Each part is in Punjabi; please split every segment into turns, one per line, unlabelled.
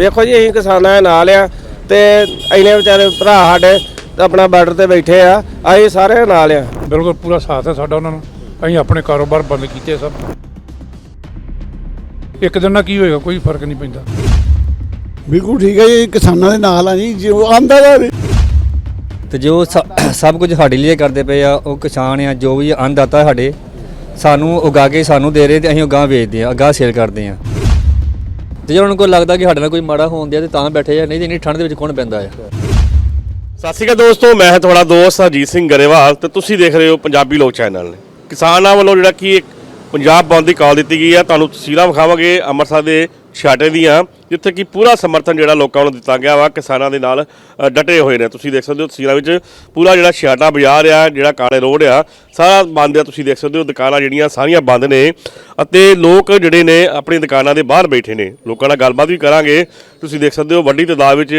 ਵੇਖੋ ਜੀ ਅਸੀਂ ਕਿਸਾਨਾਂ ਦੇ ਨਾਲ ਆ ਤੇ ਇੰਨੇ ਵਿਚਾਰੇ ਭਰਾ ਸਾਡੇ ਆਪਣਾ ਬਾਰਡਰ ਤੇ ਬੈਠੇ ਆ ਅਸੀਂ ਸਾਰੇ ਨਾਲ ਆ।
ਬਿਲਕੁਲ ਪੂਰਾ ਸਾਥ ਹੈ ਸਾਡਾ ਉਹਨਾਂ ਨੂੰ। ਅਸੀਂ ਆਪਣੇ ਕਾਰੋਬਾਰ ਬੰਦ ਕੀਤੇ ਸਭ। ਇੱਕ ਦਿਨ ਨਾਲ ਕੀ ਹੋਏਗਾ ਕੋਈ ਫ਼ਰਕ ਨਹੀਂ ਪੈਂਦਾ।
ਬਿਲਕੁਲ ਠੀਕ ਹੈ ਜੀ ਕਿਸਾਨਾਂ ਦੇ ਨਾਲ ਆ ਜੀ ਜੋ ਆਂਦਾ ਦਾ
ਤੇ ਜੋ ਸਭ ਕੁਝ ਸਾਡੇ ਲਈ ਕਰਦੇ ਪਏ ਆ ਉਹ ਕਿਸਾਨ ਆ ਜੋ ਵੀ ਅੰਨਦਾਤਾ ਸਾਡੇ ਸਾਨੂੰ ਉਗਾ ਕੇ ਸਾਨੂੰ ਦੇ ਰਹੇ ਤੇ ਅਸੀਂ ਉਗਾਂ ਵੇਚਦੇ ਆ ਅਗਾਹ ਸੇਲ ਕਰਦੇ ਆ। ਤੇ ਜੇ ਉਹਨਾਂ ਨੂੰ ਕੋਈ ਲੱਗਦਾ ਕਿ ਸਾਡੇ ਨਾਲ ਕੋਈ ਮਾੜਾ ਹੋਣ ਦਿਆ ਤੇ ਤਾਂ ਬੈਠੇ ਆ, ਨਹੀਂ ਤੇ ਇੰਨੀ ਠੰਡ ਦੇ ਵਿੱਚ ਕੌਣ ਪੈਂਦਾ ਆ?
ਸਤਿ ਸ਼੍ਰੀ ਅਕਾਲ ਦੋਸਤੋ, ਮੈਂ ਹਾਂ ਤੁਹਾਡਾ ਦੋਸਤ ਹਰਜੀਤ ਸਿੰਘ ਗਰੇਵਾਲ ਤੇ ਤੁਸੀਂ ਦੇਖ ਰਹੇ ਹੋ ਪੰਜਾਬੀ ਲੋਕ ਚੈਨਲ। ਨੇ ਕਿਸਾਨਾਂ ਵੱਲੋਂ ਜਿਹੜਾ ਕਿ ਇੱਕ ਪੰਜਾਬ ਬੰਦ ਦੀ ਕਾਲ ਦਿੱਤੀ ਗਈ ਹੈ ਤੁਹਾਨੂੰ ਤਸਵੀਰਾਂ ਵਿਖਾਵਾਂਗੇ ਅੰਮ੍ਰਿਤਸਰ ਦੇ ਛਾਟੇ ਦੀਆਂ, ਜਿੱਥੇ ਕਿ ਪੂਰਾ ਸਮਰਥਨ ਜਿਹੜਾ ਲੋਕਾਂ ਨੂੰ ਦਿੱਤਾ ਗਿਆ ਵਾ, ਕਿਸਾਨਾਂ ਦੇ ਨਾਲ ਡਟੇ ਹੋਏ ਨੇ। ਤੁਸੀਂ ਦੇਖ ਸਕਦੇ ਹੋ ਤਸਵੀਰਾਂ ਵਿੱਚ ਪੂਰਾ ਜਿਹੜਾ ਛਾਟਾ ਬਾਜ਼ਾਰ ਆ, ਜਿਹੜਾ ਕਾਲੇ ਰੋਡ ਆ, ਸਾਰਾ ਬੰਦ ਆ। ਤੁਸੀਂ ਦੇਖ ਸਕਦੇ ਹੋ ਦੁਕਾਨਾਂ ਜਿਹੜੀਆਂ ਸਾਰੀਆਂ ਬੰਦ ਨੇ ਅਤੇ ਲੋਕ ਜਿਹੜੇ ਨੇ ਆਪਣੀ ਦੁਕਾਨਾਂ ਦੇ ਬਾਹਰ ਬੈਠੇ ਨੇ। ਲੋਕਾਂ ਨਾਲ ਗੱਲਬਾਤ ਵੀ ਕਰਾਂਗੇ। ਤੁਸੀਂ ਦੇਖ ਸਕਦੇ ਹੋ ਵੱਡੀ ਤਾਦਾਦ ਵਿੱਚ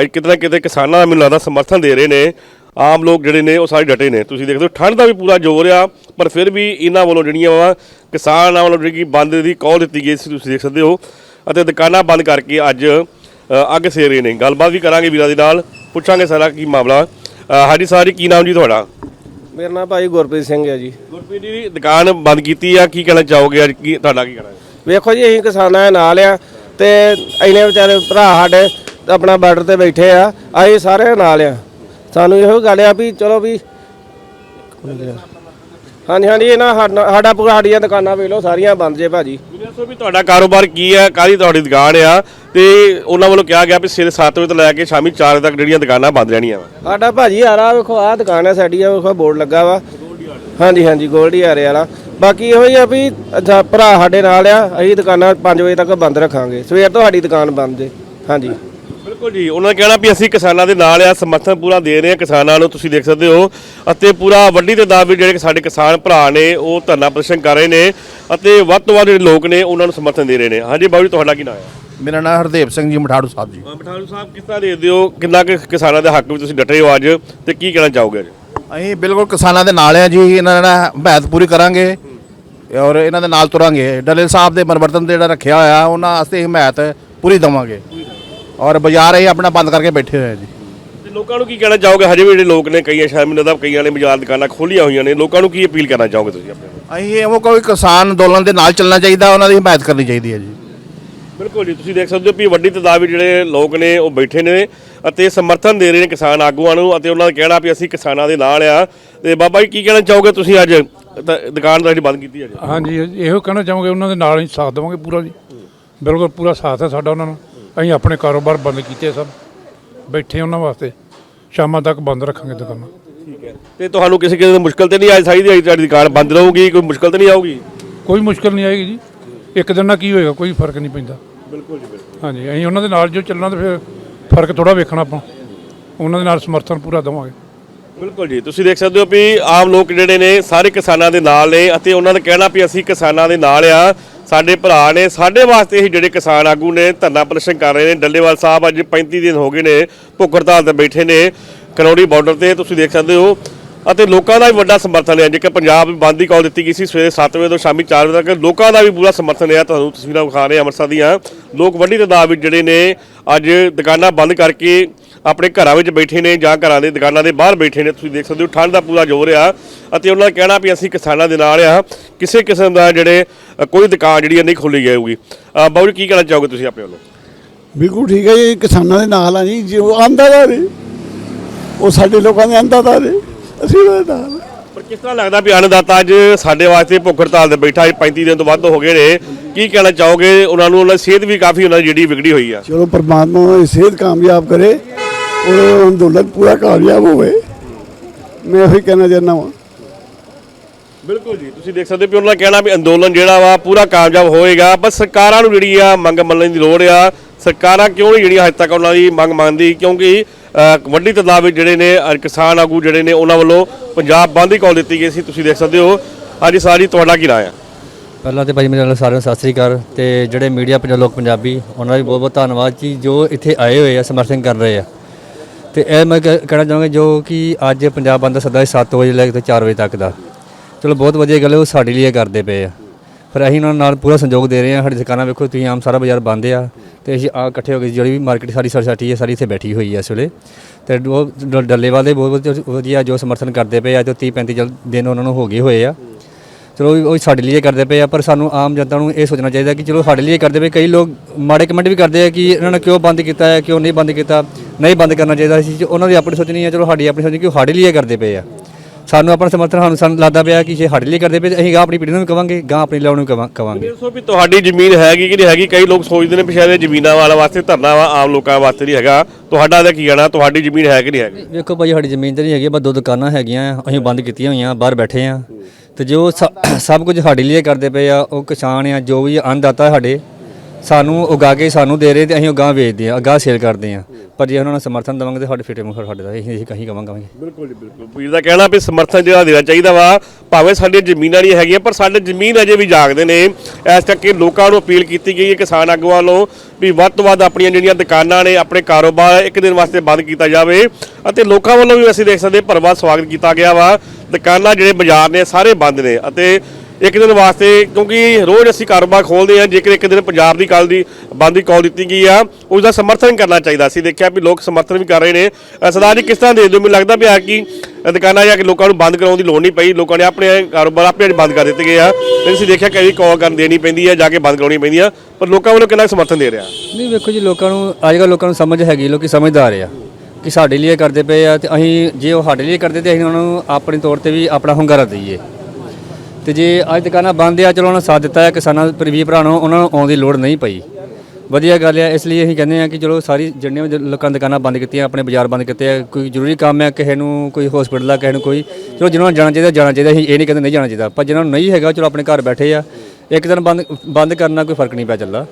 ਅੱਜ ਕਿਤੇ ਨਾ ਕਿਤੇ ਕਿਸਾਨਾਂ ਦਾ ਮੈਨੂੰ ਲੱਗਦਾ ਸਮਰਥਨ ਦੇ ਰਹੇ ਨੇ। ਆਮ ਲੋਕ ਜਿਹੜੇ ਨੇ ਉਹ ਸਾਰੇ ਡਟੇ ਨੇ। ਤੁਸੀਂ ਦੇਖਦੇ ਹੋ ਠੰਡ ਦਾ ਵੀ ਪੂਰਾ ਜ਼ੋਰ ਆ ਪਰ ਫਿਰ ਵੀ ਇਹਨਾਂ ਵੱਲੋਂ ਜਿਹੜੀਆਂ ਵਾ ਕਿਸਾਨਾਂ ਵੱਲੋਂ ਜਿਹੜੀ ਬੰਦ ਦੀ ਕਾਲ ਦਿੱਤੀ ਗਈ ਸੀ ਤੁਸੀਂ ਦੇਖ ਸਕਦੇ ਹੋ। ਅਤੇ ਦੁਕਾਨਾਂ ਬੰਦ ਕਰਕੇ ਅੱਜ ਅੱਗ ਸੇਰ ਰਹੇ ਨੇ। ਗੱਲਬਾਤ ਵੀ ਕਰਾਂਗੇ ਵੀਰਾਂ ਦੇ ਨਾਲ ਪੁੱਛਾਂਗੇ ਸਾਰਾ ਕੀ ਮਾਮਲਾ। ਹਾਂਜੀ ਸਾਰੀ ਕੀ ਨਾਮ ਜੀ ਤੁਹਾਡਾ?
ਮੇਰਾ ਨਾਮ ਭਾਈ ਗੁਰਪ੍ਰੀਤ ਸਿੰਘ ਹੈ ਜੀ।
ਗੁਰਪ੍ਰੀਤ ਜੀ ਦੁਕਾਨ ਬੰਦ ਕੀਤੀ ਆ ਕੀ ਕਹਿਣਾ ਚਾਹੋਗੇ ਅੱਜ ਕੀ ਤੁਹਾਡਾ ਕੀ ਕਹਿਣਾ? ਹੈ
ਵੇਖੋ ਜੀ ਅਸੀਂ ਕਿਸਾਨਾਂ ਦੇ ਨਾਲ ਆ ਤੇ ਇੰਨੇ ਵਿਚਾਰੇ ਭਰਾ ਸਾਡੇ ਆਪਣਾ ਬਾਰਡਰ ਤੇ ਬੈਠੇ ਆ ਅਸੀਂ ਸਾਰੇ ਨਾਲ ਆ। ਸਾਨੂੰ ਇਹੋ ਗੱਲ ਆ ਵੀ ਚਲੋ ਵੀ ਹਾਂਜੀ ਹਾਂਜੀ ਇਹਨਾਂ ਸਾਡਾ ਸਾਡਾ ਪੂਰਾ ਸਾਡੀਆਂ ਦੁਕਾਨਾਂ ਵੇਖ ਲਓ ਸਾਰੀਆਂ ਬੰਦ ਜੇ ਭਾਜੀ।
ਦੱਸੋ ਵੀ ਤੁਹਾਡਾ ਕਾਰੋਬਾਰ ਕੀ ਹੈ ਕਾਹਦੀ ਤੁਹਾਡੀ ਦੁਕਾਨ ਆ? ਤੇ ਉਹਨਾਂ ਵੱਲੋਂ ਕਿਹਾ ਗਿਆ ਵੀ ਸਵੇਰੇ 7 ਵਜੇ ਤੋਂ ਲੈ ਕੇ ਸ਼ਾਮੀ 4 ਵਜੇ ਤੱਕ ਜਿਹੜੀਆਂ ਦੁਕਾਨਾਂ ਬੰਦ ਰਹਿਣੀਆਂ ਵਾ।
ਸਾਡਾ ਭਾਜੀ ਆ ਰਾ ਵੇਖੋ ਆਹ ਦੁਕਾਨ ਹੈ ਸਾਡੀ ਆ ਵੇਖੋ ਬੋਰਡ ਲੱਗਾ ਵਾ। ਹਾਂਜੀ ਹਾਂਜੀ ਗੋਲਡੀ ਆਰੇ ਵਾਲਾ ਬਾਕੀ ਇਹੋ ਹੀ ਆ ਵੀ ਅੱਛਾ ਭਰਾ ਸਾਡੇ ਨਾਲ ਆ ਅਸੀਂ ਦੁਕਾਨਾਂ 5 ਵਜੇ ਤੱਕ ਬੰਦ ਰੱਖਾਂਗੇ। ਸਵੇਰ ਤੋਂ ਸਾਡੀ ਦੁਕਾਨ ਬੰਦ ਜੇ। ਹਾਂਜੀ।
ਬਿਲਕੁਲ ਜੀ ਉਹਨਾਂ ਨੇ ਕਹਿਣਾ ਵੀ ਅਸੀਂ ਕਿਸਾਨਾਂ ਦੇ ਨਾਲ ਆ ਸਮਰਥਨ ਪੂਰਾ ਦੇ ਰਹੇ ਹਾਂ ਕਿਸਾਨਾਂ ਨੂੰ ਤੁਸੀਂ ਦੇਖ ਸਕਦੇ ਹੋ। ਅਤੇ ਪੂਰਾ ਵੱਡੀ ਤਾਦਾਦ ਵਿੱਚ ਜਿਹੜੇ ਸਾਡੇ ਕਿਸਾਨ ਭਰਾ ਨੇ ਉਹ ਧਰਨਾ ਪ੍ਰਦਰਸ਼ਨ ਕਰ ਰਹੇ ਨੇ ਅਤੇ ਵੱਧ ਤੋਂ ਵੱਧ ਜਿਹੜੇ ਲੋਕ ਨੇ ਉਹਨਾਂ ਨੂੰ ਸਮਰਥਨ ਦੇ ਰਹੇ ਨੇ। ਹਾਂਜੀ ਬਾਬੂ ਜੀ ਤੁਹਾਡਾ ਕੀ ਨਾਮ ਹੈ?
ਮੇਰਾ ਨਾਮ ਹਰਦੇਵ ਸਿੰਘ ਜੀ ਮਠਾੜੂ ਸਾਹਿਬ ਜੀ।
ਬਠਾਲੂ ਸਾਹਿਬ ਕਿਸ ਤਰ੍ਹਾਂ ਦੇਖਦੇ ਹੋ ਕਿੰਨਾ ਕੁ ਕਿਸਾਨਾਂ ਦੇ ਹੱਕ ਵਿੱਚ ਤੁਸੀਂ ਡਟੇ ਹੋ ਅੱਜ ਤੇ ਕੀ ਕਹਿਣਾ ਚਾਹੋਗੇ ਅੱਜ?
ਅਸੀਂ ਬਿਲਕੁਲ ਕਿਸਾਨਾਂ ਦੇ ਨਾਲ ਆ ਜੀ ਇਹਨਾਂ ਨਾਲ ਹਮਾਇਤ ਪੂਰੀ ਕਰਾਂਗੇ ਔਰ ਇਹਨਾਂ ਦੇ ਨਾਲ ਤੁਰਾਂਗੇ। ਡੱਲੇ ਸਾਹਿਬ ਦੇ ਮਨਵਰਤਨ ਜਿਹੜਾ ਰੱਖਿਆ ਹੋਇਆ ਉਹਨਾਂ ਵਾਸਤੇ ਹਮਾਇਤ ਪੂਰੀ ਦੇਵਾਂਗੇ। ਔਰ ਬਾਜ਼ਾਰ ਅਸੀਂ ਆਪਣਾ ਬੰਦ ਕਰਕੇ ਬੈਠੇ ਹੋਏ ਆ ਜੀ।
ਤੇ ਲੋਕਾਂ ਨੂੰ ਕੀ ਕਹਿਣਾ ਚਾਹੋਗੇ? ਹਜੇ ਵੀ ਜਿਹੜੇ ਲੋਕ ਨੇ ਕਈਆਂ ਸ਼ਾਇਦ ਮੈਨੂੰ ਲੱਗਦਾ ਕਈਆਂ ਨੇ ਬਾਜ਼ਾਰ ਦੁਕਾਨਾਂ ਖੋਲੀਆਂ ਹੋਈਆਂ ਨੇ। ਲੋਕਾਂ ਨੂੰ ਕੀ ਅਪੀਲ ਕਰਨਾ ਚਾਹੋਗੇ ਤੁਸੀਂ ਆਪਣੇ?
ਅਸੀਂ ਇਹੋ ਕੋਈ ਕਿਸਾਨ ਅੰਦੋਲਨ ਦੇ ਨਾਲ ਚੱਲਣਾ ਚਾਹੀਦਾ ਉਹਨਾਂ ਦੀ ਹਮਾਇਤ ਕਰਨੀ ਚਾਹੀਦੀ ਹੈ ਜੀ।
ਬਿਲਕੁਲ ਜੀ ਤੁਸੀਂ ਦੇਖ ਸਕਦੇ ਹੋ ਵੀ ਵੱਡੀ ਤਾਦਾਦ ਵਿੱਚ ਜਿਹੜੇ ਲੋਕ ਨੇ ਉਹ ਬੈਠੇ ਨੇ ਅਤੇ ਸਮਰਥਨ ਦੇ ਰਹੇ ਨੇ ਕਿਸਾਨ ਆਗੂਆਂ ਨੂੰ ਅਤੇ ਉਹਨਾਂ ਦਾ ਕਹਿਣਾ ਵੀ ਅਸੀਂ ਕਿਸਾਨਾਂ ਦੇ ਨਾਲ ਆ। ਤੇ ਬਾਬਾ ਜੀ ਕੀ ਕਹਿਣਾ ਚਾਹੋਗੇ ਤੁਸੀਂ ਅੱਜ? ਦ- ਦੁਕਾਨ ਤੁਹਾਡੀ ਬੰਦ ਕੀਤੀ ਅੱਜ
ਹਾਂਜੀ ਇਹੋ ਕਹਿਣਾ ਚਾਹਾਂਗੇ ਉਹਨਾਂ ਦੇ ਨਾਲ ਹੀ ਸਾਥ ਦੇਵਾਂਗੇ ਪੂਰਾ ਜੀ। ਬਿਲਕੁਲ ਪੂਰਾ ਸਾਥ ਹੈ ਸਾਡਾ ਉਹਨਾਂ ਨੂੰ। ਅਸੀਂ ਆਪਣੇ ਕਾਰੋਬਾਰ ਬੰਦ ਕੀਤੇ ਸਭ ਬੈਠੇ ਉਹਨਾਂ ਵਾਸਤੇ। ਸ਼ਾਮਾਂ ਤੱਕ ਬੰਦ ਰੱਖਾਂਗੇ ਦੁਕਾਨਾਂ।
ਠੀਕ ਹੈ। ਤੇ ਤੁਹਾਨੂੰ ਕਿਸੇ ਕਿਸੇ ਨੂੰ ਮੁਸ਼ਕਲ ਤੇ ਨਹੀਂ ਆਈ ਸਾਰੀ ਦਿਹਾੜੀ ਤੁਹਾਡੀ ਦੁਕਾਨ ਬੰਦ ਰਹੂਗੀ ਕੋਈ ਮੁਸ਼ਕਲ ਤੇ ਨਹੀਂ ਆਊਗੀ?
ਕੋਈ ਮੁਸ਼ਕਲ ਨਹੀਂ ਆਏਗੀ ਜੀ। ਇੱਕ ਦਿਨ ਨਾਲ ਕੀ ਹੋਏਗਾ ਕੋਈ ਫ਼ਰਕ ਨਹੀਂ ਪੈਂਦਾ।
ਬਿਲਕੁਲ ਜੀ ਬਿਲਕੁਲ।
ਹਾਂਜੀ ਅਸੀਂ ਉਹਨਾਂ ਦੇ ਨਾਲ ਜੋ ਚੱਲਣਾ ਤੇ ਫਿਰ ਫ਼ਰਕ ਥੋੜਾ ਵੇਖਣਾ ਆਪਾਂ। ਉਹਨਾਂ ਦੇ ਨਾਲ ਸਮਰਥਨ ਪੂਰਾ ਦੇਵਾਂਗੇ।
ਬਿਲਕੁਲ ਜੀ। ਤੁਸੀਂ ਦੇਖ ਸਕਦੇ ਹੋ ਵੀ ਆਮ ਲੋਕ ਜਿਹੜੇ ਨੇ ਸਾਰੇ ਕਿਸਾਨਾਂ ਦੇ ਨਾਲ ਨੇ ਅਤੇ ਉਹਨਾਂ ਦਾ ਕਹਿਣਾ ਵੀ ਅਸੀਂ ਕਿਸਾਨਾਂ ਦੇ ਨਾਲ ਆ। ਸਾਡੇ ਭਰਾ ਨੇ, ਸਾਡੇ ਵਾਸਤੇ ਹੀ ਜਿਹੜੇ ਕਿਸਾਨ ਆਗੂ ਨੇ ਧਰਨਾ ਪ੍ਰਦਰਸ਼ਨ ਕਰ ਰਹੇ ਨੇ। ਡੱਲੇਵਾਲ ਸਾਹਿਬ ਅੱਜ 35 ਦਿਨ ਹੋ ਗਏ ਨੇ ਭੁੱਖ ਹੜਤਾਲ ਤੇ ਬੈਠੇ ਨੇ। ਕਨੌੜੀ ਬਾਰਡਰ ਤੇ ਤੁਸੀਂ ਦੇਖ ਸਕਦੇ ਹੋ। ਅਤੇ ਲੋਕਾਂ ਦਾ ਵੀ ਵੱਡਾ ਸਮਰਥਨ ਹੈ। ਜੇਕਰ ਪੰਜਾਬ ਬੰਦ ਦੀ ਕਾਲ ਦਿੱਤੀ ਗਈ ਸੀ ਸਵੇਰੇ 7 ਵਜੇ ਤੋਂ ਸ਼ਾਮੀ 4 ਵਜੇ ਤੱਕ ਲੋਕਾਂ ਦਾ ਵੀ ਪੂਰਾ ਸਮਰਥਨ ਹੈ ਤੁਹਾਨੂੰ ਤਸਵੀਰਾਂ ਵਿਖਾ ਰਹੇ ਅੰਮ੍ਰਿਤਸਰ ਦੀਆਂ। ਲੋਕ ਵੱਡੀ ਤਾਦਾਦ ਵਿੱਚ ਜਿਹੜੇ ਨੇ ਅੱਜ ਦੁਕਾਨਾਂ ਬੰਦ ਕਰਕੇ ਆਪਣੇ ਘਰਾਂ ਵਿੱਚ ਬੈਠੇ ਨੇ ਜਾਂ ਘਰਾਂ ਦੇ ਦੁਕਾਨਾਂ ਦੇ ਬਾਹਰ ਬੈਠੇ ਨੇ। ਤੁਸੀਂ ਦੇਖ ਸਕਦੇ ਹੋ ਠੰਡ ਦਾ ਪੂਰਾ ਜ਼ੋਰ ਆ ਅਤੇ ਉਹਨਾਂ ਦਾ ਕਹਿਣਾ ਵੀ ਅਸੀਂ ਕਿਸਾਨਾਂ ਦੇ ਨਾਲ ਆ। ਕਿਸੇ ਕਿਸਮ ਦਾ ਜਿਹੜੇ ਕੋਈ ਦੁਕਾਨ ਜਿਹੜੀ ਨਹੀਂ ਖੋਲੀ ਜਾਊਗੀ ਬਾਬੂ ਜੀ ਕੀ ਕਹਿਣਾ ਚਾਹੋਗੇ ਤੁਸੀਂ ਆਪਣੇ ਵੱਲੋਂ?
ਬਿਲਕੁਲ ਠੀਕ ਹੈ ਜੀ ਕਿਸਾਨਾਂ ਦੇ ਨਾਲ ਆ ਜੀ। ਜੋ ਆਂਦਾ ਦਾ ਨੇ ਉਹ ਸਾਡੇ ਲੋਕਾਂ ਦੇ ਆਂਦਾ ਦਾ ਨੇ ਅਸੀਂ ਉਹਨਾਂ ਦੇ ਨਾਲ।
ਪਰ ਕਿਸ ਤਰ੍ਹਾਂ ਲੱਗਦਾ ਵੀ ਅੰਨਦਾਤਾ ਅੱਜ ਸਾਡੇ ਵਾਸਤੇ ਭੁੱਖ ਹੜਤਾਲ ਤੇ ਬੈਠਾ ਹੈ 35 ਦਿਨ ਤੋਂ ਵੱਧ ਹੋ ਗਏ ਨੇ। ਕੀ ਕਹਿਣਾ ਚਾਹੋਗੇ? ਉਹਨਾਂ ਨੂੰ ਉਹਨਾਂ ਦੀ ਸਿਹਤ ਵੀ ਕਾਫੀ ਉਹਨਾਂ ਦੀ ਜਿਹੜੀ ਵਿਗੜੀ ਹੋਈ ਆ।
ਚਲੋ ਪਰਮਾਤਮਾ ਉਹਨਾਂ ਦੀ ਸਿਹਤ ਕਾਮਯਾਬ ਕਰੇ। ਔਰ ਅੰਦੋਲਨ ਪੂਰਾ ਕਾਮਯਾਬ ਹੋਵੇ ਮੈਂ ਇਹੋ ਹੀ ਕਹਿਣਾ ਚਾਹੁੰਦਾ ਹਾਂ
ਬਿਲਕੁਲ ਜੀ ਤੁਸੀਂ ਦੇਖ ਸਕਦੇ ਹੋ ਵੀ ਉਹਨਾਂ ਦਾ ਕਹਿਣਾ ਵੀ ਅੰਦੋਲਨ ਜਿਹੜਾ ਵਾ ਪੂਰਾ ਕਾਮਯਾਬ ਹੋਏਗਾ ਬਸ ਸਰਕਾਰਾਂ ਨੂੰ ਜਿਹੜੀ ਆ ਮੰਗ ਮੰਨਣ ਦੀ ਲੋੜ ਆ। ਸਰਕਾਰਾਂ ਕਿਉਂ ਨਹੀਂ ਜਿਹੜੀਆਂ ਹਜੇ ਤੱਕ ਉਹਨਾਂ ਦੀ ਮੰਗ ਮੰਨਦੀ? ਕਿਉਂਕਿ ਵੱਡੀ ਤਾਦਾਦ ਵਿੱਚ ਜਿਹੜੇ ਨੇ ਕਿਸਾਨ ਆਗੂ ਜਿਹੜੇ ਨੇ ਉਹਨਾਂ ਵੱਲੋਂ ਪੰਜਾਬ ਬੰਦ ਦੀ ਕਾਲ ਦਿੱਤੀ ਗਈ ਸੀ। ਤੁਸੀਂ ਦੇਖ ਸਕਦੇ ਹੋ ਹਾਂਜੀ ਸਾਰੀ ਤੁਹਾਡਾ ਕੀ ਰਾਏ ਆ?
ਪਹਿਲਾਂ ਤੇ ਭਾਈ ਮੇਰੇ ਨਾਲ ਸਾਰਿਆਂ ਨੂੰ ਸਤਿ ਸ੍ਰੀ ਅਕਾਲ ਤੇ ਜਿਹੜੇ ਮੀਡੀਆ ਪੰਜਾਬ ਲੋਕ ਪੰਜਾਬੀ ਉਹਨਾਂ ਦਾ ਵੀ ਬਹੁਤ ਬਹੁਤ ਧੰਨਵਾਦ ਜੀ ਜੋ ਇੱਥੇ ਆਏ ਹੋਏ ਆ ਸਮਰਥਨ ਕਰ ਰਹੇ ਆ। ਤੇ ਇਹ ਮੈਂ ਕਹਿ- ਕਹਿਣਾ ਚਾਹਾਂਗਾ ਜੋ ਕਿ ਅੱਜ ਪੰਜਾਬ ਬੰਦ ਦਾ ਸੱਦਾ ਹੈ 7 ਵਜੇ ਲੈ ਕੇ ਤੇ 4 ਵਜੇ ਤੱਕ ਦਾ। ਚਲੋ ਬਹੁਤ ਵਧੀਆ ਗੱਲ ਹੈ, ਉਹ ਸਾਡੇ ਲਈ ਇਹ ਕਰਦੇ ਪਏ ਆ। ਪਰ ਅਸੀਂ ਉਹਨਾਂ ਨਾਲ ਪੂਰਾ ਸੰਯੋਗ ਦੇ ਰਹੇ ਹਾਂ, ਸਾਡੀ ਦੁਕਾਨਾਂ ਵੇਖੋ, ਤੁਸੀਂ ਆਮ ਸਾਰਾ ਬਾਜ਼ਾਰ ਬੰਦ ਆ ਤੇ ਅਸੀਂ ਆ ਇਕੱਠੇ ਹੋ ਕੇ ਜਿਹੜੀ ਵੀ ਮਾਰਕੀਟ ਸਾਰੀ ਸਰਸਾਟੀ ਹੈ, ਸਾਰੀ ਇੱਥੇ ਬੈਠੀ ਹੋਈ ਹੈ ਇਸ ਵੇਲੇ। ਤੇ ਉਹ ਡ- ਡੱਲੇਵਾਲ ਦੇ ਬਹੁਤ ਵਧੀਆ- ਵਧੀਆ ਜੋ ਸਮਰਥਨ ਕਰਦੇ ਪਏ ਆ ਤੇ 30 35 ਜਲ- ਦਿਨ ਉਹਨਾਂ ਨੂੰ ਹੋ ਗਏ ਹੋਏ ਆ। ਚਲੋ ਉਹ ਉਹ ਸਾਡੇ ਲਈ ਇਹ ਕਰਦੇ ਪਏ ਆ, ਪਰ ਸਾਨੂੰ ਆਮ ਜਨਤਾ ਨੂੰ ਇਹ ਸੋਚਣਾ ਚਾਹੀਦਾ ਕਿ ਚਲੋ ਸਾਡੇ ਲਈ ਇਹ ਕਰਦੇ ਪਏ ਕਈ ਲੋਕ ਮਾੜੇ ਕਮੈਂਟ ਵੀ ਕਰਦੇ ਆ ਕਿ ਇਹਨਾਂ ਨੇ ਕਿਉਂ ਬੰਦ ਕੀਤਾ ਹੈ, ਕਿਉਂ ਨਹੀਂ ਬੰਦ ਕੀਤਾ। ਨਹੀਂ ਬੰਦ ਕਰਨਾ ਚਾਹੀਦਾ ਸੀ ਉਹਨਾਂ ਦੀ ਆਪਣੀ ਸੋਚ ਨਹੀਂ ਹੈ ਚਲੋ ਸਾਡੀ ਆਪਣੀ ਸੋਚ ਕਿ ਉਹ ਸਾਡੇ ਲਈ ਇਹ ਕਰਦੇ ਪਏ ਆ। ਸਾਨੂੰ ਆਪਣਾ ਸਮਰਥਨ ਸਾਨੂੰ ਸਾਨੂੰ ਲੱਗਦਾ ਪਿਆ ਕਿ ਜੇ ਸਾਡੇ ਲਈ ਕਰਦੇ ਪਏ ਅਸੀਂ ਗਾਂ ਆਪਣੀ ਪੀੜ੍ਹੀ ਨੂੰ ਵੀ ਕਵਾਂਗੇ ਗਾਂ ਆਪਣੀ ਲਾਉਣ ਨੂੰ ਕਵਾਂ- ਕਵਾਂਗੇ।
ਦੱਸੋ ਵੀ ਤੁਹਾਡੀ ਜ਼ਮੀਨ ਹੈਗੀ ਕਿ ਨਹੀਂ ਹੈਗੀ? ਕਈ ਲੋਕ ਸੋਚਦੇ ਨੇ ਵੀ ਸ਼ਾਇਦ ਇਹ ਜ਼ਮੀਨਾਂ ਵਾਲਾ ਵਾਸਤੇ ਧਰਨਾ ਵਾ ਆਮ ਲੋਕਾਂ ਵਾਸਤੇ ਨਹੀਂ ਹੈਗਾ। ਤੁਹਾਡਾ ਦਾ ਕੀ ਕਹਿਣਾ? ਤੁਹਾਡੀ ਜ਼ਮੀਨ ਹੈ ਕਿ ਨਹੀਂ ਹੈਗੀ?
ਵੇਖੋ ਭਾਈ ਸਾਡੀ ਜ਼ਮੀਨ ਤੇ ਨਹੀਂ ਹੈਗੀ ਬਸ ਦੋ ਦੁਕਾਨਾਂ ਹੈਗੀਆਂ ਆ, ਅਸੀਂ ਬੰਦ ਕੀਤੀਆਂ ਹੋਈਆਂ ਬਾਹਰ ਬੈਠੇ ਆ ਤੇ ਜੋ ਸ- ਸਭ ਕੁਝ ਸਾਡੇ ਲਈ ਕਰਦੇ ਪਏ ਆ ਉਹ ਕਿਸਾਨ ਆ ਜੋ ਵੀ ਅੰਨਦਾਤਾ ਸਾਡੇ ਸਾਨੂੰ ਉਗਾ ਕੇ ਸਾਨੂੰ ਦੇ ਰਹੇ ਤੇ ਅਸੀਂ ਉਗਾ ਵੇਚਦੇ ਆ ਅਗਾਹ ਸੇਲ ਕਰਦੇ ਆ ਪਰ ਜੇ ਉਹਨਾਂ ਨੂੰ ਸਮਰਥਨ ਦੇਵਾਂਗੇ ਤੇ ਸਾਡੇ ਫਿੱਟੇ ਮੁਖ ਸਾਡੇ ਦਾ, ਅਸੀਂ ਅਸੀਂ ਕਹੀਂ ਕਵਾਂਗੇ।
ਬਿਲਕੁਲ ਜੀ, ਬਿਲਕੁਲ। ਵੀਰ ਦਾ ਕਹਿਣਾ ਵੀ ਸਮਰਥਨ ਜਿਹੜਾ ਦੇਣਾ ਚਾਹੀਦਾ ਵਾ, ਭਾਵੇਂ ਸਾਡੀਆਂ ਜ਼ਮੀਨਾਂ ਨਹੀਂ ਹੈਗੀਆਂ, ਪਰ ਸਾਡੇ ਜ਼ਮੀਨ ਅਜੇ ਵੀ ਜਾਗਦੇ ਨੇ। ਇਸ ਕਰਕੇ ਲੋਕਾਂ ਨੂੰ ਅਪੀਲ ਕੀਤੀ ਗਈ ਹੈ ਕਿਸਾਨ ਆਗੂਆਂ ਵੱਲੋਂ ਵੀ ਵੱਧ ਤੋਂ ਵੱਧ ਆਪਣੀਆਂ ਜਿਹੜੀਆਂ ਦੁਕਾਨਾਂ ਨੇ, ਆਪਣੇ ਕਾਰੋਬਾਰ ਇੱਕ ਦਿਨ ਵਾਸਤੇ ਬੰਦ ਕੀਤਾ ਜਾਵੇ ਅਤੇ ਲੋਕਾਂ ਵੱਲੋਂ ਵੀ ਅਸੀਂ ਦੇਖ ਸਕਦੇ ਭਰਵਾ ਸਵਾਗਤ ਕੀਤਾ ਗਿਆ ਵਾ। ਦੁਕਾਨਾਂ ਜਿਹੜੇ ਬਾਜ਼ਾਰ ਨੇ, ਸਾਰੇ ਬੰਦ ਨੇ ਅਤੇ ਇੱਕ ਦਿਨ ਵਾਸਤੇ ਕਿਉਂਕਿ ਰੋਜ਼ ਅਸੀਂ ਕਾਰੋਬਾਰ ਖੋਲਦੇ ਹਾਂ ਜੇਕਰ ਇੱਕ ਦਿਨ ਪੰਜਾਬ ਦੀ ਕਾਲ ਦੀ ਬੰਦ ਦੀ ਕਾਲ ਦਿੱਤੀ ਗਈ ਆ ਉਸ ਦਾ ਸਮਰਥਨ ਕਰਨਾ ਚਾਹੀਦਾ ਸੀ। ਦੇਖਿਆ ਵੀ ਲੋਕ ਸਮਰਥਨ ਵੀ ਕਰ ਰਹੇ ਨੇ। ਅ, ਸਰਦਾਰ ਜੀ ਕਿਸ ਤਰ੍ਹਾਂ ਦੇ ਦਿਓ ਮੈਨੂੰ ਲੱਗਦਾ ਵੀ ਆ ਕਿ ਅ, ਦੁਕਾਨਾਂ ਜਾ ਕੇ ਲੋਕਾਂ ਨੂੰ ਬੰਦ ਕਰਾਉਣ ਦੀ ਲੋੜ ਨਹੀਂ ਪਈ। ਲੋਕਾਂ ਨੇ ਆਪਣੇ ਕਾਰੋਬਾਰ ਆਪੇ ਅੱਜ ਬੰਦ ਕਰ ਦਿੱਤੇ ਗਏ ਆ। ਤੇ ਅਸੀਂ ਦੇਖਿਆ ਕਈ ਕਾਲ ਕਰਨ ਦੇਣੀ ਪੈਂਦੀ ਹੈ ਜਾ ਕੇ ਬੰਦ ਕਰਾਉਣੀ ਪੈਂਦੀ ਆ। ਪਰ ਲੋਕਾਂ ਵੱਲੋਂ ਕਿੰਨਾ ਕੁ ਸਮਰਥਨ ਦੇ ਰਿਹਾ?
ਨਹੀਂ ਵੇਖੋ ਜੀ ਲੋਕਾਂ ਨੂੰ ਅੱਜ ਕੱਲ੍ਹ ਲੋਕਾਂ ਨੂੰ ਸਮਝ ਹੈਗੀ ਲੋਕੀ ਸਮਝਦਾਰ ਆ ਕਿ ਸਾਡੇ ਲਈ ਇਹ ਕਰਦੇ ਪਏ ਆ ਤੇ ਅਸੀਂ ਜੇ ਉਹ ਸਾਡੇ ਲਈ ਕਰਦੇ ਤੇ ਅਸੀਂ ਉਹਨਾਂ ਨੂੰ ਆਪਣੇ ਤੌਰ ਤੇ ਵੀ ਆਪਣਾ ਹੁੰਗਾਰਾ ਦਈਏ। ਤੇ ਜੇ ਅੱਜ ਦੁਕਾਨਾਂ ਬੰਦ ਆ, ਚਲੋ ਉਹਨਾਂ ਸਾਥ ਦਿੱਤਾ ਹੈ, ਕਿਸਾਨਾਂ ਦੇ ਵੀ ਭਰਾ ਨੂੰ ਉਹਨਾਂ ਨੂੰ ਆਉਣ ਦੀ ਲੋੜ ਨਹੀਂ ਪਈ। ਵਧੀਆ ਗੱਲ ਆ, ਇਸ ਲਈ ਅਸੀਂ ਕਹਿੰਦੇ ਆ ਕਿ ਚਲੋ ਸਾਰੀ ਜਿੰਨੀਆਂ ਵੀ ਲੋਕਾਂ ਨੇ ਦੁਕਾਨਾਂ ਬੰਦ ਕੀਤੀਆਂ, ਆਪਣੇ ਬਾਜ਼ਾਰ ਬੰਦ ਕੀਤੇ ਆ, ਕੋਈ ਜ਼ਰੂਰੀ ਕੰਮ ਹੈ ਕਿਸੇ ਨੂੰ ਕੋਈ ਹਸਪੀਟਲ ਆ, ਕਿਸੇ ਨੂੰ ਕੋਈ, ਚਲੋ ਜਿਹਨਾਂ ਨੂੰ ਜਾਣਾ ਚਾਹੀਦਾ ਜਾਣਾ ਚਾਹੀਦਾ, ਅਸੀਂ ਇਹ ਨਹੀਂ ਕਹਿੰਦੇ ਨਹੀਂ ਜਾਣਾ ਚਾਹੀਦਾ, ਪਰ ਜਿਹਨਾਂ ਨੂੰ ਨਹੀਂ ਹੈਗਾ, ਚਲੋ ਆਪਣੇ ਘਰ ਬੈਠੇ ਆ, ਇੱਕ ਦਿਨ ਬੰਦ ਬੰਦ ਕਰਨਾ ਕੋਈ ਫ਼ਰਕ ਨਹੀਂ ਪਿਆ ਚੱਲਦਾ।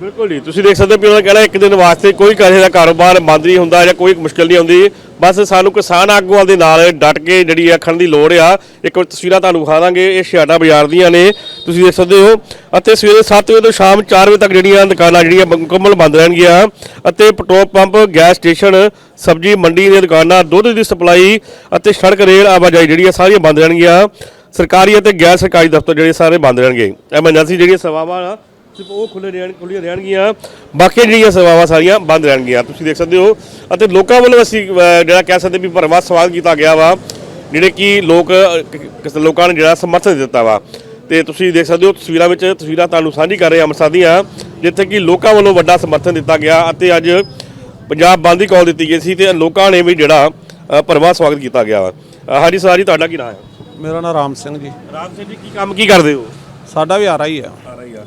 ਬਿਲਕੁਲ ਜੀ। ਤੁਸੀਂ ਦੇਖ ਸਕਦੇ ਹੋ ਵੀ ਉਹਨਾਂ ਦਾ ਕਹਿਣਾ ਇੱਕ ਦਿਨ ਵਾਸਤੇ ਕੋਈ ਕਿਸੇ ਦਾ ਕਾਰੋਬਾਰ ਬੰਦ ਨਹੀਂ ਹੁੰਦਾ ਜਾਂ ਕੋਈ ਮੁਸ਼ਕਲ ਨਹੀਂ ਆਉਂਦੀ ਬਸ ਸਾਨੂੰ ਕਿਸਾਨ ਆਗੂਆਂ ਦੇ ਨਾਲ ਡਟ ਕੇ ਜਿਹੜੀ ਰੱਖਣ ਦੀ ਲੋੜ ਆ। ਇੱਕ ਵਾਰ ਤਸਵੀਰਾਂ ਤੁਹਾਨੂੰ ਵਿਖਾ ਦਾਂਗੇ। ਇਹ ਛਿਆਟਾ ਬਾਜ਼ਾਰ ਦੀਆਂ ਨੇ। ਤੁਸੀਂ ਦੇਖ ਸਕਦੇ ਹੋ। ਅਤੇ ਸਵੇਰੇ 7 ਵਜੇ ਤੋਂ ਸ਼ਾਮ 4 ਵਜੇ ਤੱਕ ਜਿਹੜੀਆਂ ਦੁਕਾਨਾਂ ਜਿਹੜੀਆਂ ਮੁਕੰਮਲ ਬੰਦ ਰਹਿਣਗੀਆਂ। ਅਤੇ ਪੈਟਰੋਲ ਪੰਪ, ਗੈਸ ਸਟੇਸ਼ਨ, ਸਬਜ਼ੀ ਮੰਡੀ ਦੀਆਂ ਦੁਕਾਨਾਂ, ਦੁੱਧ ਦੀ ਸਪਲਾਈ ਅਤੇ ਸੜਕ, ਰੇਲ ਆਵਾਜਾਈ ਜਿਹੜੀਆਂ ਸਾਰੀਆਂ ਬੰਦ ਰਹਿਣਗੀਆਂ। ਸਰਕਾਰੀ ਅਤੇ ਗੈਰ ਸਰਕਾਰੀ ਦਫ਼ਤਰ ਜਿਹੜੇ ਸਾਰੇ ਬੰਦ ਰਹਿਣਗੇ। ਐਮਰਜੈਂਸੀ ਜਿਹੜੀਆਂ ਸੇਵਾਵਾਂ ਸਿਰਫ ਉਹ ਖੁੱਲੇ ਰਹਿਣ ਖੁੱਲੀਆਂ ਰਹਿਣਗੀਆਂ। ਬਾਕੀ ਜਿਹੜੀਆਂ ਸੇਵਾਵਾਂ ਸਾਰੀਆਂ ਬੰਦ ਰਹਿਣਗੀਆਂ। ਤੁਸੀਂ ਦੇਖ ਸਕਦੇ ਹੋ। ਅਤੇ ਲੋਕਾਂ ਵੱਲੋਂ ਅਸੀਂ ਜਿਹੜਾ ਕਹਿ ਸਕਦੇ ਵੀ ਭਰਵਾਂ ਸਵਾਗਤ ਕੀਤਾ ਗਿਆ ਵਾ ਜਿਹੜੇ ਕਿ ਲੋਕ ਲੋਕਾਂ ਨੇ ਜਿਹੜਾ ਸਮਰਥਨ ਦਿੱਤਾ ਵਾ। ਤੇ ਤੁਸੀਂ ਦੇਖ ਸਕਦੇ ਹੋ ਤਸਵੀਰਾਂ ਵਿੱਚ ਤਸਵੀਰਾਂ ਤੁਹਾਨੂੰ ਸਾਂਝੀ ਕਰ ਰਹੇ ਅੰਮ੍ਰਿਤਸਰ ਦੀਆਂ ਜਿੱਥੇ ਕਿ ਲੋਕਾਂ ਵੱਲੋਂ ਵੱਡਾ ਸਮਰਥਨ ਦਿੱਤਾ ਗਿਆ ਅਤੇ ਅੱਜ ਪੰਜਾਬ ਬੰਦ ਦੀ ਕਾਲ ਦਿੱਤੀ ਗਈ ਸੀ ਤੇ ਲੋਕਾਂ ਨੇ ਵੀ ਜਿਹੜਾ ਭਰਵਾਂ ਸਵਾਗਤ ਕੀਤਾ ਗਿਆ ਵਾ। ਹਾਂਜੀ ਸਰ ਜੀ ਤੁਹਾਡਾ ਕੀ ਨਾਮ ਹੈ?
ਮੇਰਾ ਨਾਮ ਰਾਮ ਸਿੰਘ ਜੀ।
ਰਾਮ ਸਿੰਘ ਜੀ ਕੀ ਕੰਮ ਕੀ ਕਰਦੇ ਹੋ?
ਸਾਡਾ ਵੀ ਆ। ਰਹੀ ਆ।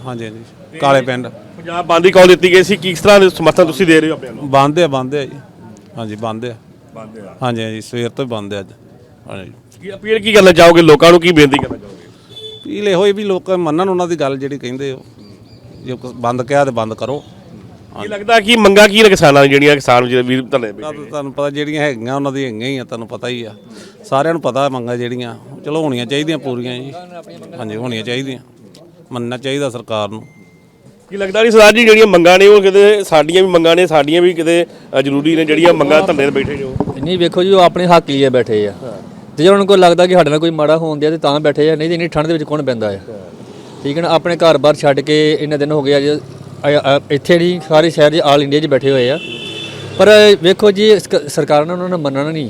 ਹਾਂਜੀ ਹਾਂਜੀ। ਕਾਲੇ ਪਿੰਡ।
ਪੰਜਾਬ ਬੰਦ ਦੀ ਕਾਲ ਦਿੱਤੀ ਗਈ ਸੀ। ਕਿਸ ਤਰ੍ਹਾਂ ਦੇ ਸਮਰਥਨ ਤੁਸੀਂ ਦੇ ਰਹੇ ਹੋ ਆਪਣੇ ਨੂੰ?
ਬੰਦ ਆ ਬੰਦ ਆ ਜੀ। ਹਾਂਜੀ ਬੰਦ ਆ। ਬੰਦ ਆ। ਹਾਂਜੀ ਹਾਂਜੀ ਸਵੇਰ ਤੋਂ ਹੀ ਬੰਦ ਆ ਅੱਜ। ਹਾਂਜੀ।
ਕੀ ਅਪੀਲ ਕੀ ਕਰਨਾ ਚਾਹੋਗੇ? ਲੋਕਾਂ ਨੂੰ ਕੀ ਬੇਨਤੀ ਕਰਨਾ ਚਾਹੋਗੇ?
ਪੀਲ ਇਹੋ ਹੀ ਵੀ ਲੋਕ ਮੰਨਣ ਉਹਨਾਂ ਦੀ ਗੱਲ ਜਿਹੜੀ ਕਹਿੰਦੇ ਹੋ। ਜੇ ਕੁਛ ਬੰਦ ਕਿਹਾ ਤੇ ਬੰਦ ਕਰੋ।
ਕੀ ਲੱਗਦਾ ਕਿ ਮੰਗਾ ਕੀ ਨੇ ਕਿਸਾਨਾਂ ਦੀ ਜਿਹੜੀਆਂ ਕਿਸਾਨ ਵੀਰ ਵੀਰ ਧਰਨੇ ਬੈਠੇ
ਤੁਹਾਨੂੰ ਪਤਾ ਜਿਹੜੀਆਂ ਹੈਗੀਆਂ ਉਹਨਾਂ ਦੀ ਹੈਗੀਆਂ ਹੀ ਆ ਤੁਹਾਨੂੰ ਪਤਾ ਹੀ ਆ। ਸਾਰਿਆਂ ਨੂੰ ਪਤਾ ਮੰਗਾ ਜਿਹੜੀਆਂ। ਚਲੋ ਹੋਣੀਆਂ ਚਾਹੀਦੀਆਂ ਪੂਰੀਆਂ ਜੀ। ਹਾਂਜੀ ਹੋਣੀਆਂ ਚਾਹੀਦੀਆਂ। ਮੰਨਣਾ ਚਾਹੀਦਾ ਸਰਕਾਰ ਨੂੰ।
ਕੀ ਲੱਗਦਾ ਨਹੀਂ ਸਰਦਾਰ ਜੀ ਜਿਹੜੀਆਂ ਮੰਗਾਂ ਨੇ ਉਹ ਕਿਤੇ ਸਾਡੀਆਂ ਵੀ ਮੰਗਾਂ ਨੇ ਸਾਡੀਆਂ ਵੀ ਕਿਤੇ ਅ, ਜ਼ਰੂਰੀ ਨੇ ਜਿਹੜੀਆਂ ਮੰਗਾਂ ਧਰਨੇ ਤੇ ਬੈਠੇ ਉਹ?
ਨਹੀਂ ਵੇਖੋ ਜੀ ਉਹ ਆਪਣੇ ਹੱਕ ਲਈ ਬੈਠੇ ਆ। ਤੇ ਜੇ ਉਹਨਾਂ ਨੂੰ ਕੋਈ ਲੱਗਦਾ ਕਿ ਸਾਡੇ ਨਾਲ ਕੋਈ ਮਾੜਾ ਹੋਣ ਦਿਆ ਤੇ ਤਾਂ ਬੈਠੇ ਆ। ਨਹੀਂ ਤੇ ਇੰਨੀ ਠੰਡ ਦੇ ਵਿੱਚ ਕੌਣ ਪੈਂਦਾ ਆ? ਠੀਕ ਹੈ ਨਾ ਆਪਣੇ ਘਰ-ਬਾਰ ਛੱਡ ਕੇ ਇੰਨੇ ਦਿਨ ਹੋ ਗਏ ਅੱਜ ਅ- ਅ- ਇੱਥੇ ਜੀ ਸਾਰੇ ਸ਼ਹਿਰ 'ਚ ਆਲ ਇੰਡੀਆ 'ਚ ਬੈਠੇ ਹੋਏ ਆ। ਪਰ ਵੇਖੋ ਜੀ ਇਸ ਕ- ਸਰਕਾਰ ਨੇ ਉਹਨਾਂ ਨੂੰ ਮੰਨਣਾ ਨਹੀਂ।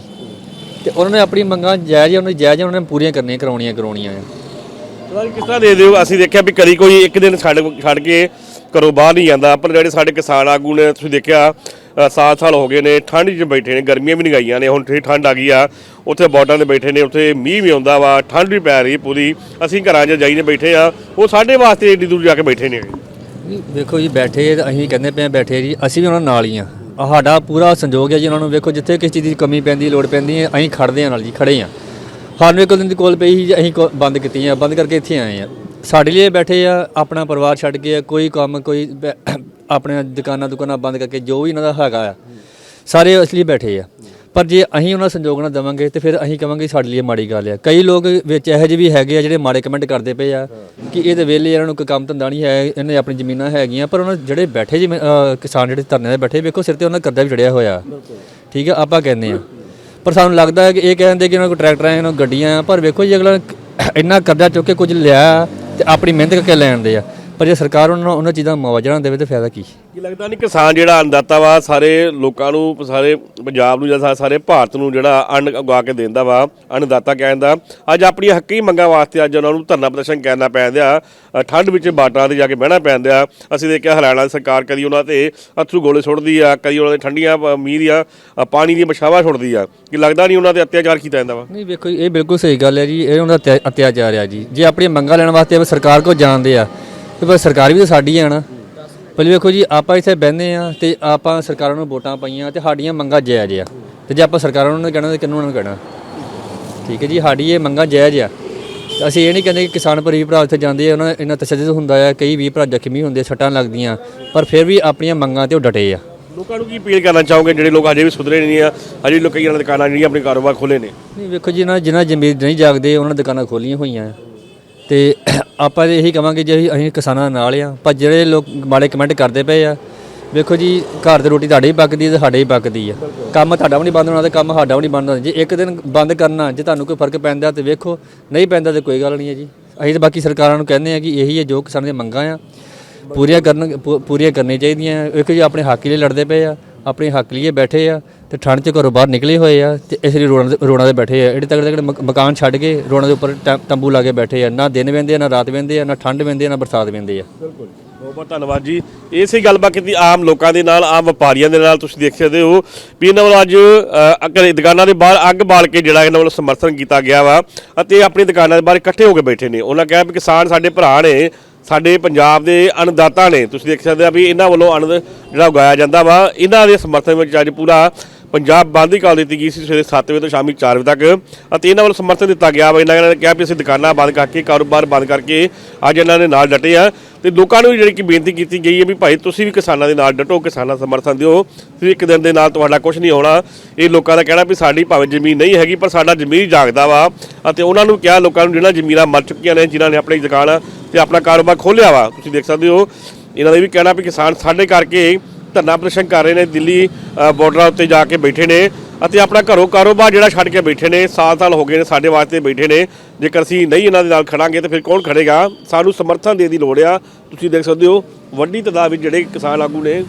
ਤੇ ਉਹਨਾਂ ਨੇ ਆਪਣੀ ਮੰਗਾਂ ਜਾਇਜ਼ ਉਹਨਾਂ ਦੀ ਜਾਇਜ਼ ਉਹਨਾਂ ਨੇ ਪੂਰੀਆਂ ਕਰਨੀਆਂ ਕਰਾਉਣੀਆਂ ਕਰਾਉਣੀਆਂ ਆ।
ਸਰਦਾਰ ਜੀ ਕਿਸ ਤਰ੍ਹਾਂ ਦੇ ਦਿਓ? ਅਸੀਂ ਦੇਖਿਆ ਵੀ ਕਦੀ ਕੋਈ ਇੱਕ ਦਿਨ ਛੱਡ ਛੱਡ ਕੇ ਘਰੋਂ ਬਾਹਰ ਨਹੀਂ ਜਾਂਦਾ। ਪਰ ਜਿਹੜੇ ਸਾਡੇ ਕਿਸਾਨ ਆਗੂ ਨੇ ਤੁਸੀਂ ਦੇਖਿਆ ਅ, ਸਾਲ ਸਾਲ ਹੋ ਗਏ ਨੇ ਠੰਡ 'ਚ ਬੈਠੇ ਨੇ ਗਰਮੀਆਂ ਵੀ ਨਹੀਂ ਗਈਆਂ ਨੇ। ਹੁਣ ਠੀਕ ਠੰਡ ਆ ਗਈ ਆ ਉੱਥੇ ਬਾਰਡਰਾਂ ਤੇ ਬੈਠੇ ਨੇ ਉੱਥੇ ਮੀਂਹ ਵੀ ਆਉਂਦਾ ਵਾ ਠੰਡ ਵੀ ਪੈ ਰਹੀ ਪੂਰੀ। ਅਸੀਂ ਘਰਾਂ 'ਚ ਜਾਈਨੇ ਬੈਠੇ ਆ। ਉਹ ਸਾਡੇ ਵਾਸਤੇ ਏਡੀ ਦੂਰ ਜਾ ਕੇ ਬੈਠੇ ਨੇ।
ਵੇਖੋ ਜੀ, ਬੈਠੇ ਤੇ ਅਸੀਂ ਕਹਿੰਦੇ ਪਏ ਆ ਬੈਠੇ ਜੀ, ਅਸੀਂ ਵੀ ਉਹਨਾਂ ਨਾਲ ਹੀ ਆ। ਸਾਡਾ ਪੂਰਾ ਸੰਯੋਗ ਹੈ ਜੀ ਉਹਨਾਂ ਨੂੰ, ਵੇਖੋ ਜਿੱਥੇ ਕਿਸੇ ਚੀਜ਼ ਦੀ ਕਮੀ ਪੈਂਦੀ, ਲੋੜ ਪੈਂਦੀ ਹੈ, ਅਸੀਂ ਖੜਦੇ ਆ ਨਾਲ ਜੀ, ਖੜੇ ਆ। ਸਾਨੂੰ ਇੱਕ ਦਿਨ ਦੀ ਕੋਲ ਪਈ ਸੀ ਜੀ, ਅਸੀਂ ਕੋ- ਬੰਦ ਆ ਬੰਦ ਕਰਕੇ ਇੱਥੇ ਆਏ ਆ। ਸਾਡੇ ਲਈ ਬੈਠੇ ਆ, ਆਪਣਾ ਪਰਿਵਾਰ ਛੱਡ ਕੇ ਕੋਈ ਕੰਮ, ਕੋਈ ਆਪਣੇ ਦੁਕਾਨਾਂ ਦੁਕਾਨਾਂ ਬੰਦ ਕਰਕੇ ਜੋ ਵੀ ਇਹਨਾਂ ਦਾ ਹੈਗਾ ਆ, ਸਾਰੇ ਇਸ ਲਈ ਬੈਠੇ ਆ। ਪਰ ਜੇ ਅਸੀਂ ਉਹਨਾਂ ਸੰਯੋਗ ਨਾ ਦੇਵਾਂਗੇ ਤੇ ਫਿਰ ਅਸੀਂ ਕਵਾਂਗੇ ਸਾਡੇ ਲਈ ਇਹ ਮਾੜੀ ਗੱਲ ਆ। ਕਈ ਲੋਕ ਵਿੱਚ ਇਹੋ ਜਿਹੇ ਵੀ ਹੈਗੇ ਆ ਜਿਹੜੇ ਮਾੜੇ ਕਮੈਂਟ ਕਰਦੇ ਪਏ ਆ ਕਿ ਇਹ ਤੇ ਵਿਹਲੇ ਇਹਨਾਂ ਨੂੰ ਕੋਈ ਕੰਮ ਧੰਦਾ ਨਹੀਂ ਹੈ, ਇਹਨੇ ਆਪਣੀ ਜ਼ਮੀਨਾਂ ਹੈਗੀਆਂ, ਪਰ ਉਹਨਾਂ ਜਿਹੜੇ ਬੈਠੇ ਜਿਵੇਂ ਕਿਸਾਨ ਜਿਹੜੇ ਧਰਨੇ ਤੇ ਬੈਠੇ, ਵੇਖੋ ਸਿਰ ਤੇ ਉਹਨਾਂ ਦਾ ਕਰਜ਼ਾ ਵੀ ਚੜਿਆ ਹੋਇਆ। ਠੀਕ ਆ, ਆਪਾਂ ਕਹਿੰਦੇ ਆ। ਪਰ ਸਾਨੂੰ ਲੱਗਦਾ ਹੈ ਕਿ ਇਹ ਕਹਿੰਦੇ ਕਿ ਉਹਨਾਂ ਕੋਲ ਟਰੈਕਟਰ ਆ ਇਹਨਾਂ ਕੋਲ ਗੱਡੀਆਂ ਆ, ਪਰ ਵੇਖੋ ਜੀ ਅਗਲਾ ਇੰਨਾ ਕਰਜ਼ਾ ਚੁੱਕ ਕੇ ਕੁਝ ਲਿਆ ਤੇ ਆਪਣੀ ਮਿਹਨਤ ਕਰਕੇ ਲੈਣ ਦੇ ਆ। ਪਰ ਜੇ ਸਰਕਾਰ ਉਹਨਾਂ ਨੂੰ ਉਹਨਾਂ ਚੀਜ਼ਾਂ ਦਾ ਮੁਆਵਜ਼ਾ ਨਾ ਦੇਵੇ ਤਾਂ ਫਾਇਦਾ ਕੀ?
ਕੀ ਲੱਗਦਾ ਨਹੀਂ ਕਿਸਾਨ ਜਿਹੜਾ ਅੰਨਦਾਤਾ ਵਾ ਸਾਰੇ ਲੋਕਾਂ ਨੂੰ ਸਾਰੇ ਪੰਜਾਬ ਨੂੰ ਜਾਂ ਸਾਰੇ ਭਾਰਤ ਨੂੰ ਜਿਹੜਾ ਅੰਨ ਉਗਾ ਕੇ ਦਿੰਦਾ ਵਾ ਅੰਨਦਾਤਾ ਕਹਿੰਦਾ ਅੱਜ ਆਪਣੀਆਂ ਹੱਕੀ ਮੰਗਾਂ ਵਾਸਤੇ ਅੱਜ ਉਹਨਾਂ ਨੂੰ ਧਰਨਾ ਪ੍ਰਦਰਸ਼ਨ ਕਰਨਾ ਪੈਂਦਾ ਅ, ਠੰਡ ਵਿੱਚ ਬਾਟਾਂ ਤੇ ਜਾ ਕੇ ਬਹਿਣਾ ਪੈਂਦਾ ਅਸੀਂ ਦੇਖਿਆ ਹਰਿਆਣਾ ਦੀ ਸਰਕਾਰ ਕਦੀ ਉਹਨਾਂ ਤੇ ਅਥਰੂ ਗੋਲੇ ਸੁੱਟਦੀ ਆ ਕਦੀ ਉਹਨਾਂ ਦੇ ਠੰਡੀਆਂ ਮੀਂਹ ਦੀਆਂ ਪਾਣੀ ਦੀਆਂ ਮਸ਼ਾਵਾ ਛੁੱਟਦੀ ਆ। ਕਿ ਲੱਗਦਾ ਨਹੀਂ ਉਹਨਾਂ ਤੇ ਅਤਿਆਚਾਰ ਕੀਤਾ ਜਾਂਦਾ ਵਾ?
ਨਹੀਂ ਵੇਖੋ ਇਹ ਬਿਲਕੁਲ ਸਹੀ ਗੱਲ ਹੈ ਜੀ ਇਹ ਉਹਨਾਂ ਦਾ ਅਤਿਆ- ਅਤਿਆਚਾਰ ਆ ਜੀ। ਜੇ ਆਪਣੀਆਂ ਮੰਗਾਂ ਲੈਣ ਵਾਸਤੇ ਸਰਕਾਰ ਕੋਲ ਜਾਂਦੇ ਆ ਤੇ ਪਰ ਸਰਕਾਰ ਵੀ ਤਾਂ ਸਾਡੀ ਆ ਨਾ। ਪਹਿਲੇ ਵੇਖੋ ਜੀ ਆਪਾਂ ਇੱਥੇ ਬਹਿੰਦੇ ਆ ਤੇ ਆਪਾਂ ਸਰਕਾਰਾਂ ਨੂੰ ਵੋਟਾਂ ਪਾਈਆਂ ਤੇ ਸਾਡੀਆਂ ਮੰਗਾਂ ਜਾਇਜ਼ ਆ। ਤੇ ਜੇ ਆਪਾਂ ਸਰਕਾਰਾਂ ਨੂੰ ਕਹਿਣਾ ਤੇ ਕਿਹਨੂੰ ਨੂੰ ਕਹਿਣਾ? ਠੀਕ ਹੈ ਜੀ ਸਾਡੀ ਇਹ ਮੰਗਾਂ ਜਾਇਜ਼ ਆ। ਅਸੀਂ ਇਹ ਨਹੀਂ ਕਹਿੰਦੇ ਕਿ ਕਿਸਾਨ ਭਰੀ ਭਰਾ ਉੱਥੇ ਜਾਂਦੇ ਆ ਉਹਨਾਂ ਇੰਨਾ ਤਸ਼ੱਦਦ ਹੁੰਦਾ ਆ ਕਈ ਵੀ ਭਰਾ ਜ਼ਖਮੀ ਹੁੰਦੇ ਸੱਟਾਂ ਲੱਗਦੀਆਂ। ਪਰ ਫਿਰ ਵੀ ਆਪਣੀਆਂ ਮੰਗਾਂ ਤੇ ਉਹ ਡਟੇ ਆ।
ਲੋਕਾਂ ਨੂੰ ਕੀ ਅਪੀਲ ਕਰਨਾ ਚਾਹੋਗੇ? ਜਿਹੜੇ ਲੋਕ ਅਜੇ ਵੀ ਸੁਧਰੇ ਨਹੀਂ ਆ ਅਜੇ ਲੋਕ ਕਈਆਂ ਨੇ ਦੁਕਾਨਾਂ ਜਿਹੜੀਆਂ ਆਪਣੇ ਕਾਰੋਬਾਰ ਖੋਲੇ ਨੇ।
ਨਹੀਂ ਵੇਖੋ ਜੀ ਨਾ ਜਿਨ੍ਹਾਂ ਜ਼ਮੀਰ ਨਹੀਂ ਜਾਗਦੇ ਉਹਨਾਂ ਦੁਕਾਨਾਂ ਖੋਲੀਆਂ ਹੋਈਆਂ ਆ। ਤੇ ਆਪਾਂ ਤਾਂ ਇਹੀ ਕਵਾਂਗੇ ਜੇ, ਅਸੀਂ- ਕਿਸਾਨਾਂ ਦੇ ਨਾਲ ਆ। ਪਰ ਜਿਹੜੇ ਲੋਕ ਮਾੜੇ ਕਮੈਂਟ ਕਰਦੇ ਪਏ ਆ, ਵੇਖੋ ਜੀ, ਘਰ ਦੀ ਰੋਟੀ ਤੁਹਾਡੇ ਹੀ ਪੱਕਦੀ ਹੈ ਤੇ ਸਾਡੇ ਹੀ ਪੱਕਦੀ ਆ। ਕੰਮ ਤੁਹਾਡਾ ਵੀ ਨਹੀਂ ਬੰਦ ਹੋਣਾ ਤੇ ਕੰਮ ਸਾਡਾ ਵੀ ਨਹੀਂ ਬੰਦ ਹੋਣਾ। ਜੇ ਇੱਕ ਦਿਨ ਬੰਦ ਕਰਨਾ, ਜੇ ਤੁਹਾਨੂੰ ਕੋਈ ਫ਼ਰਕ ਪੈਂਦਾ ਤੇ ਵੇਖੋ, ਨਹੀਂ ਪੈਂਦਾ ਤੇ ਕੋਈ ਗੱਲ ਨਹੀਂ ਹੈ ਜੀ। ਅਸੀਂ ਤਾਂ ਬਾਕੀ ਸਰਕਾਰਾਂ ਨੂੰ ਕਹਿੰਦੇ ਆ ਕਿ ਇਹੀ ਹੈ ਜੋ ਕਿਸਾਨ ਦੀਆਂ ਮੰਗਾਂ ਆ, ਪੂਰੀਆਂ ਕਰਨ, ਪੂ- ਪੂਰੀਆਂ ਕਰਨੀਆਂ ਚਾਹੀਦੀਆਂ ਇੱਕ ਜੀ, ਆਪਣੇ ਹੱਕ ਲਈ ਲੜਦੇ ਪਏ ਆ, ਆਪਣੇ ਹੱਕ ਲਈ ਇਹ ਬੈਠੇ ਆ। ਤੇ ਠੰਡ 'ਚ ਘਰੋਂ ਬਾਹਰ ਨਿਕਲੇ ਹੋਏ ਆ ਤੇ ਇਸ ਲਈ ਰੋਡਾਂ ਦੇ ਰੋਡਾਂ ਦੇ ਬੈਠੇ ਆ ਜਿਹੜੇ ਤਗੜੇ ਤਗੜੇ ਮਕ- ਮਕਾਨ ਛੱਡ ਕੇ ਰੋਡਾਂ ਦੇ ਉੱਪਰ ਟੈ ਤੰਬੂ ਲਾ ਕੇ ਬੈਠੇ ਆ ਨਾ ਦਿਨ ਵਹਿੰਦੇ ਆ ਨਾ ਰਾਤ ਵਹਿੰਦੇ ਆ ਨਾ ਠੰਡ ਵਹਿੰਦੇ ਆ ਨਾ ਬਰਸਾਤ ਵੰਦੇ ਆ।
ਬਿਲਕੁਲ ਬਹੁਤ ਬਹੁਤ ਧੰਨਵਾਦ ਜੀ। ਇਸੇ ਗੱਲਬਾਤ ਕੀਤੀ ਆਮ ਲੋਕਾਂ ਦੇ ਨਾਲ ਆਮ ਵਪਾਰੀਆਂ ਦੇ ਨਾਲ ਤੁਸੀਂ ਦੇਖ ਸਕਦੇ ਹੋ ਵੀ ਇਹਨਾਂ ਵੱਲੋਂ ਅੱਜ ਅ, ਘਰੇ ਦੁਕਾਨਾਂ ਦੇ ਬਾਹਰ ਅੱਗ ਬਾਲ ਕੇ ਜਿਹੜਾ ਇਹਨਾਂ ਵੱਲੋਂ ਸਮਰਥਨ ਕੀਤਾ ਗਿਆ ਵਾ ਅਤੇ ਆਪਣੀ ਦੁਕਾਨਾਂ ਦੇ ਬਾਹਰ ਇਕੱਠੇ ਹੋ ਕੇ ਬੈਠੇ ਨੇ। ਉਹਨਾਂ ਕਿਹਾ ਵੀ ਕਿਸਾਨ ਸਾਡੇ ਭਰਾ ਨੇ ਸਾਡੇ ਪੰਜਾਬ ਦੇ ਅੰਨਦਾਤਾ ਨੇ। ਤੁਸੀਂ ਦੇਖ ਸਕਦੇ ਆ ਵੀ ਇਹਨਾਂ ਵੱਲੋਂ ਅੰਨ ਜਿਹੜਾ ਉਗਾਇਆ ਜਾਂਦਾ ਵਾ ਇਹਨਾਂ ਦੇ ਸਮਰਥਨ ਵਿੱਚ ਅੱਜ ਪੂਰਾ ਪੰਜਾਬ ਬੰਦ ਹੀ ਕਰ ਦਿੱਤੀ ਗਈ ਸੀ ਸਵੇਰੇ 7 ਵਜੇ ਤੋਂ ਸ਼ਾਮੀ 4 ਵਜੇ ਤੱਕ ਅਤੇ ਇਹਨਾਂ ਵੱਲੋਂ ਸਮਰਥਨ ਦਿੱਤਾ ਗਿਆ ਵਾ। ਇਹਨਾਂ ਨੇ ਕਿਹਾ ਵੀ ਅਸੀਂ ਦੁਕਾਨਾਂ ਬੰਦ ਕਰਕੇ, ਕਾਰੋਬਾਰ ਬੰਦ ਕਰਕੇ ਅੱਜ ਇਹਨਾਂ ਦੇ ਨਾਲ ਡਟੇ ਆ। ਤੇ ਲੋਕਾਂ ਨੂੰ ਵੀ ਜਿਹੜੀ ਕਿ ਬੇਨਤੀ ਕੀਤੀ ਗਈ ਹੈ ਵੀ ਭਾਈ ਤੁਸੀਂ ਵੀ ਕਿਸਾਨਾਂ ਦੇ ਨਾਲ ਡਟੋ, ਕਿਸਾਨਾਂ ਦਾ ਸਮਰਥਨ ਦਿਓ। ਤੁਸੀਂ ਇੱਕ ਦਿਨ ਦੇ ਨਾਲ ਤੁਹਾਡਾ ਕੁਝ ਨਹੀਂ ਹੋਣਾ। ਇਹ ਲੋਕਾਂ ਦਾ ਕਹਿਣਾ ਵੀ ਸਾਡੀ ਭਾਵੇਂ ਜ਼ਮੀਨ ਨਹੀਂ ਹੈਗੀ, ਪਰ ਸਾਡਾ ਜ਼ਮੀਰ ਜਾਗਦਾ ਵਾ। ਅਤੇ ਉਹਨਾਂ ਨੂੰ ਕਿਹਾ ਲੋਕਾਂ ਨੂੰ ਜਿਹੜਾ ਜ਼ਮੀਨਾਂ ਮਰ ਚੁੱਕੀਆਂ ਨੇ, ਜਿਨ੍ਹਾਂ ਨੇ ਆਪਣੀ ਦੁਕਾਨ ਤੇ ਆਪਣਾ ਕਾਰੋਬਾਰ ਖੋਲ੍ਹਿਆ ਵਾ, ਤੁਸੀਂ ਦੇਖ ਸਕਦੇ ਹੋ। ਇਹਨਾਂ ਦਾ ਇਹ ਵੀ ਕਹਿਣਾ ਵੀ ਕਿਸਾਨ ਸਾਡੇ ਕਰਕੇ ਧਰਨਾ ਪ੍ਰਦਰਸ਼ਨ ਕਰ ਰਹੇ ਨੇ ਦਿੱਲੀ ਅ, ਬਾਰਡਰਾਂ ਉੱਤੇ ਜਾ ਕੇ ਬੈਠੇ ਨੇ ਅਤੇ ਆਪਣਾ ਘਰੋਂ ਕਾਰੋਬਾਰ ਜਿਹੜਾ ਛੱਡ ਕੇ ਬੈਠੇ ਨੇ ਸਾਲ ਸਾਲ ਹੋ ਗਏ ਨੇ ਸਾਡੇ ਵਾਸਤੇ ਬੈਠੇ ਨੇ। ਜੇਕਰ ਅਸੀਂ ਨਹੀਂ ਇਹਨਾਂ ਦੇ ਨਾਲ ਖੜਾਂਗੇ ਤਾਂ ਫਿਰ ਕੌਣ ਖੜੇਗਾ? ਸਾਨੂੰ ਸਮਰਥਨ ਦੇ ਦੀ ਲੋੜ ਆ। ਤੁਸੀਂ ਦੇਖ ਸਕਦੇ ਹੋ ਵੱਡੀ ਤਾਦਾਦ ਵਿੱਚ ਜਿਹੜੇ ਕਿਸਾਨ ਆਗੂ ਨੇ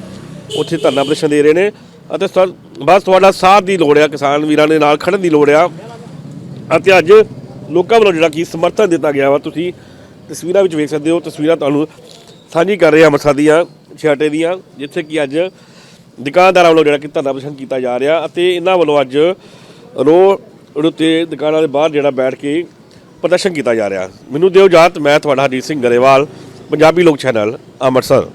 ਉੱਥੇ ਧਰਨਾ ਪ੍ਰਦਰਸ਼ਨ ਦੇ ਰਹੇ ਨੇ। ਅਤੇ ਸਰ- ਬਸ ਤੁਹਾਡਾ ਸਾਥ ਦੀ ਲੋੜ ਆ ਕਿਸਾਨ ਵੀਰਾਂ ਦੇ ਨਾਲ ਖੜਨ ਦੀ ਲੋੜ ਆ। ਅਤੇ ਅੱਜ ਲੋਕਾਂ ਵੱਲੋਂ ਜਿਹੜਾ ਕੀ ਸਮਰਥਨ ਦਿੱਤਾ ਗਿਆ ਵਾ ਤੁਸੀਂ ਤਸਵੀਰਾਂ ਵਿੱਚ ਵੇਖ ਸਕਦੇ ਹੋ ਤਸਵੀਰਾਂ ਤੁਹਾਨੂੰ ਸਾਂਝੀ ਕਰ ਰਹੇ ਹਾਂ ਅੰਮ੍ਰਿਤਸਰ ਦੀਆਂ ਛਿਆਟੇ ਦੀਆਂ, ਜਿੱਥੇ ਕਿ ਅੱਜ ਦੁਕਾਨਦਾਰਾਂ ਵੱਲੋਂ ਜਿਹੜਾ ਕਿ ਧਰਨਾ ਪ੍ਰਦਰਸ਼ਨ ਕੀਤਾ ਜਾ ਰਿਹਾ ਅਤੇ ਇਹਨਾਂ ਵੱਲੋਂ ਅੱਜ ਰੋਡ ਉੱਤੇ ਦੁਕਾਨਾਂ ਦੇ ਬਾਹਰ ਜਿਹੜਾ ਬੈਠ ਕੇ ਪ੍ਰਦਰਸ਼ਨ ਕੀਤਾ ਜਾ ਰਿਹਾ। ਮੈਨੂੰ ਦਿਓ ਇਜਾਜ਼ਤ, ਮੈਂ ਤੁਹਾਡਾ ਹਰਜੀਤ ਸਿੰਘ ਗਰੇਵਾਲ, ਪੰਜਾਬੀ ਲੋਕ ਚੈਨਲ, ਅੰਮ੍ਰਿਤਸਰ।